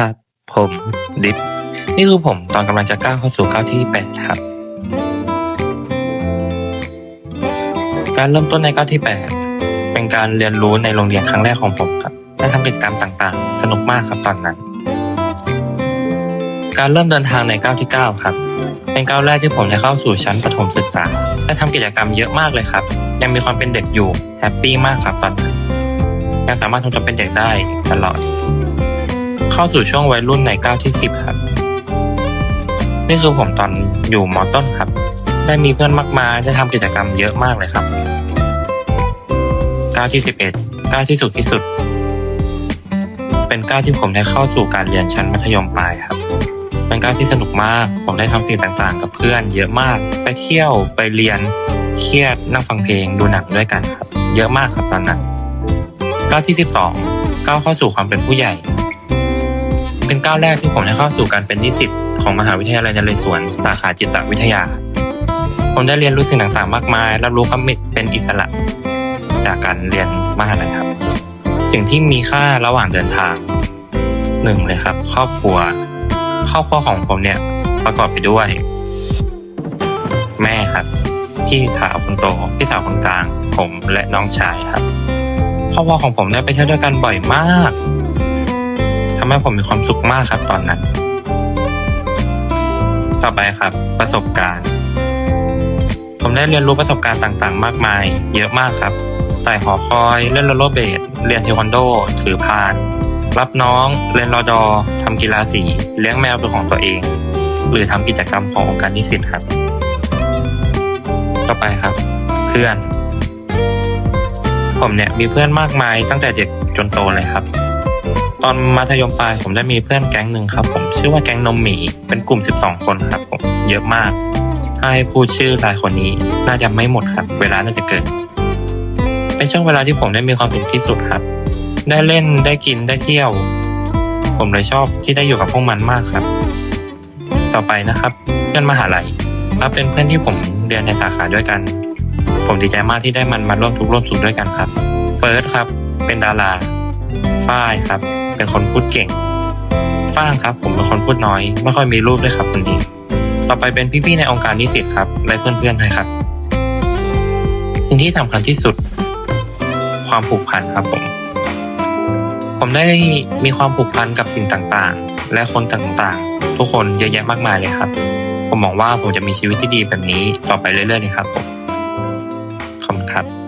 ครับ ผมดิฟนี่คือผมตอนกำลังจะก้าวเข้าสู่ก้าวที่แปดครับ การเริ่มต้นในก้าวที่แปดเป็นการเรียนรู้ในโรงเรียนครั้งแรกของผมครับได้ทำกิจกรรมต่างๆ สนุกมากครับตอนนั้น การเริ่มเดินทางในก้าวที่เก้าครับ เป็นก้าวแรกที่ผมได้เข้าสู่ชั้นประถมศึกษาได้ทำกิจกรรมเยอะมากเลยครับ ยังมีความเป็นเด็กอยู่แฮปปี้มากครับตอนนั้นยังสามารถทำตัวเป็นเด็กได้ตลอด เข้าสู่ช่วงวัยรุ่นในก้าวที่สิบครับ นี่คือผมตอนอยู่มอต้นครับ ได้มีเพื่อนมากมายได้ทำกิจกรรมเยอะมากเลยครับก้าวที่สิบเอ็ดก้าวที่สุดที่สุด เป็นก้าวที่ผมได้เข้าสู่การเรียนชั้นมัธยมปลายครับเป็นก้าวที่สนุกมาก ผมได้ทำสิ่งต่างๆ กับเพื่อน เยอะมาก ไปเที่ยวไปเรียน เครียดนั่งฟังเพลงดูหนังด้วยกันครับ เยอะมากครับตอนนั้นก้าวที่สิบสองก้าวเข้าสู่ความเป็นผู้ใหญ่ เป็นก้าวแรกที่ผมได้เข้าสู่การเป็นนิสิตของมหาวิทยาลัยนเรศวรสาขาจิตวิทยา ผมได้เรียนรู้สิ่งต่างๆ มากมาย รับรู้ความเป็นอิสระ จากการเรียนมหาลัยครับ สิ่งที่มีค่าระหว่างเดินทางหนึ่งเลยครับ ครอบครัว ครอบครัวของผมเนี่ยประกอบไปด้วย แม่ครับ พี่สาวคนโต พี่สาวคนกลาง ผมและน้องชายครับ ครอบครัวของผมได้ไปเที่ยวด้วยกันบ่อยมาก ให้ผมมีความสุขมากครับตอนนั้น ต่อไปครับ ประสบการณ์ ผมได้เรียนรู้ประสบการณ์ต่างๆ มากมาย เยอะมากครับไต่หอคอยเล่นโรลเลอร์เบดเรียนเทควันโด ถือพาน รับน้องเรียนรอดอทำกีฬาสี เลี้ยงแมวเป็นของตัวเอง หรือทำกิจกรรมขององค์การนิสิตครับ ต่อไปครับ เพื่อน ผมเนี่ยมีเพื่อนมากมายตั้งแต่เด็กจนโตเลยครับ ตอนมัธยมปลายผมได้มีเพื่อนแก๊งหนึ่งครับ ผมชื่อว่าแก๊งนมหมีเป็นกลุ่ม 12 คนครับผมเยอะมาก ถ้าให้พูดชื่อรายคนนี้น่าจะไม่หมดครับ เวลาน่าจะเกินเป็นช่วงเวลาที่ผมได้มีความสุขที่สุดครับ ได้เล่นได้กินได้เที่ยว ผมเลยชอบที่ได้อยู่กับพวกมันมากครับ ต่อไปนะครับเพื่อนมหาลัยครับเป็นเพื่อนที่ผมเรียนในสาขาด้วยกัน ผมดีใจมากที่ได้มันมาร่วมทุกข์ร่วมสุขด้วยกันครับเฟิร์สครับเป็นดารา ฝ้ายครับ เป็นคนพูดเก่ง ฟ้างครับ ผมเป็นคนพูดน้อย ไม่ค่อยมีรูปด้วยครับคนนี้ ต่อไปเป็นพี่ๆในองค์การนิสิตครับ และเพื่อนๆด้วยครับ สิ่งที่สำคัญที่สุด ความผูกพันครับผม ผมได้มีความผูกพันกับสิ่งต่างๆ และคนต่างๆ ทุกคนเยอะแยะมากมายเลยครับ ผมหวังว่าผมจะมีชีวิตที่ดีแบบนี้ต่อไปเรื่อยๆเลยครับผมขอบคุณครับ